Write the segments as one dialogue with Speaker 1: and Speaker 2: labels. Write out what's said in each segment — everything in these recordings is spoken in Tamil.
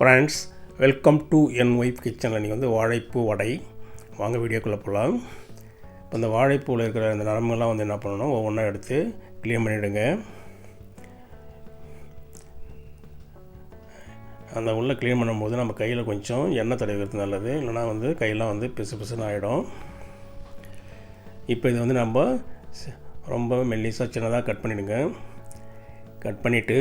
Speaker 1: ஃப்ரெண்ட்ஸ் வெல்கம் டு என் ஒய்ஃப் கிச்சனில் நீங்கள் வந்து வாழைப்பூ வடை. வாங்க வீடியோக்குள்ளே போகலாம் இப்போ இந்த வாழைப்பூவில் இருக்கிற இந்த நரம்புலாம் வந்து என்ன பண்ணணும் ஒவ்வொன்றா எடுத்து க்ளீன் பண்ணிவிடுங்க அந்த உள்ளே க்ளீன் பண்ணும்போது நம்ம கையில் கொஞ்சம் எண்ணெய் தடவிக்கிறது நல்லது. இல்லைனா வந்து கையெல்லாம் வந்து பிசு பிசுன்னு ஆகிடும் இப்போ இதை வந்து நம்ம ரொம்ப மெல்லிசாக சின்னதாக கட் பண்ணிவிடுங்க கட் பண்ணிவிட்டு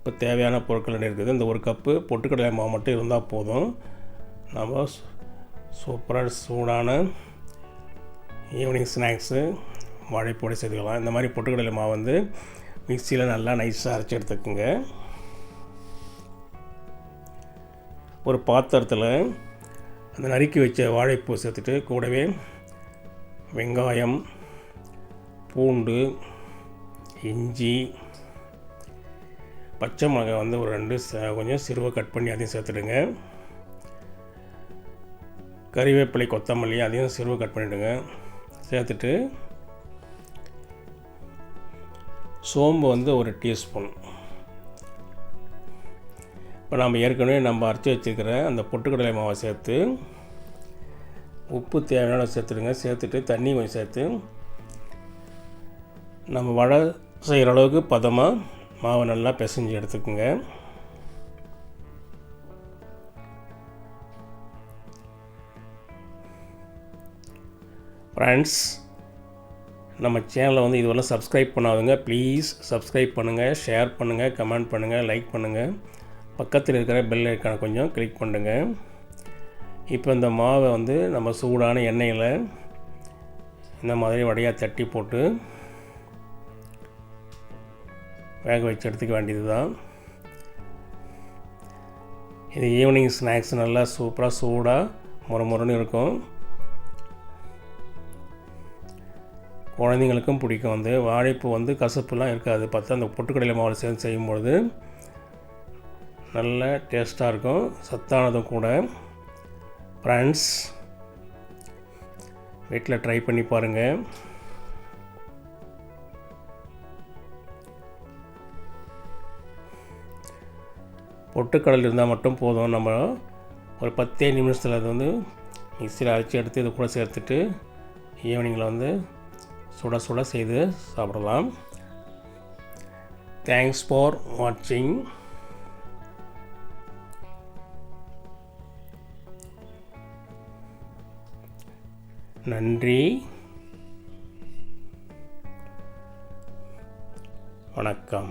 Speaker 1: இப்போ தேவையான பொருட்கள் இருக்குது? இந்த ஒரு கப்பு பொட்டுக்கடலை மாவு மட்டும் இருந்தால் போதும். நம்ம சூப்பராக சூடான ஈவினிங் ஸ்நாக்ஸு வாழைப்பொடி சேர்த்துக்கலாம் இந்த மாதிரி பொட்டுக்கடலை மாவு வந்து மிக்சியில் நல்லா நைஸாக அரைச்சி எடுத்துக்கோங்க. ஒரு பாத்திரத்தில் அந்த நறுக்கி வச்ச வாழைப்பூ சேர்த்துட்டு கூடவே வெங்காயம் பூண்டு இஞ்சி பச்சை மிளகாய் வந்து ஒரு ரெண்டு ச- கொஞ்சம் சிறுவை கட் பண்ணி அதையும் சேர்த்துடுங்க. கறிவேப்பிலை கொத்தமல்லி அதையும் சிறுவை கட் பண்ணிவிடுங்க சேர்த்துட்டு சோம்பு வந்து ஒரு டீஸ்பூன். இப்போ நம்ம ஏற்கனவே நம்ம அரைச்சி வச்சுருக்கிற அந்த பொட்டுக்கடலை மாவை சேர்த்து உப்பு தேவையான சேர்த்துடுங்க. சேர்த்துட்டு தண்ணி கொஞ்சம் சேர்த்து நம்ம வடை செய்கிற அளவுக்கு பதமாக மாவை நல்லா பிசைஞ்சு எடுத்துக்கோங்க. ஃப்ரெண்ட்ஸ் நம்ம சேனலை வந்து இதுவரை சப்ஸ்கிரைப் பண்ணாதுங்க ப்ளீஸ் சப்ஸ்கிரைப் பண்ணுங்கள் ஷேர் பண்ணுங்கள் கமெண்ட் பண்ணுங்கள் லைக் பண்ணுங்கள் பக்கத்தில் இருக்கிற பெல் ஐக்கான கொஞ்சம் கிளிக் பண்ணுங்க. இப்போ இந்த மாவை வந்து நம்ம சூடான எண்ணெயில் இந்த மாதிரி வடையாக தட்டி போட்டு வேக வச்சு எடுத்துக்க வேண்டியது தான் இது ஈவினிங் ஸ்நாக்ஸ் நல்லா சூப்பராக சூடாக முறமுறன்னு இருக்கும். குழந்தைங்களுக்கும் பிடிக்கும். வந்து வாழைப்பூ வந்து கசப்புலாம் இருக்காது. பார்த்தா அந்த பொட்டுக்கடலை மாவு சேர்ந்து செய்யும்பொழுது நல்ல டேஸ்ட்டாக இருக்கும். சத்தானதும் கூட. ஃப்ரெண்ட்ஸ் வீட்டில் ட்ரை பண்ணி பாருங்கள் பொட்டுக்கடல் இருந்தால் மட்டும் போதும். நம்ம ஒரு பத்தே நிமிஷத்தில் அது வந்து மிக்சியில் அரைச்சி எடுத்து இது கூட சேர்த்துட்டு ஈவினிங்கில் வந்து சுட சுட செய்து சாப்பிடலாம். தேங்க்ஸ் ஃபார் வாட்சிங் நன்றி. வணக்கம்.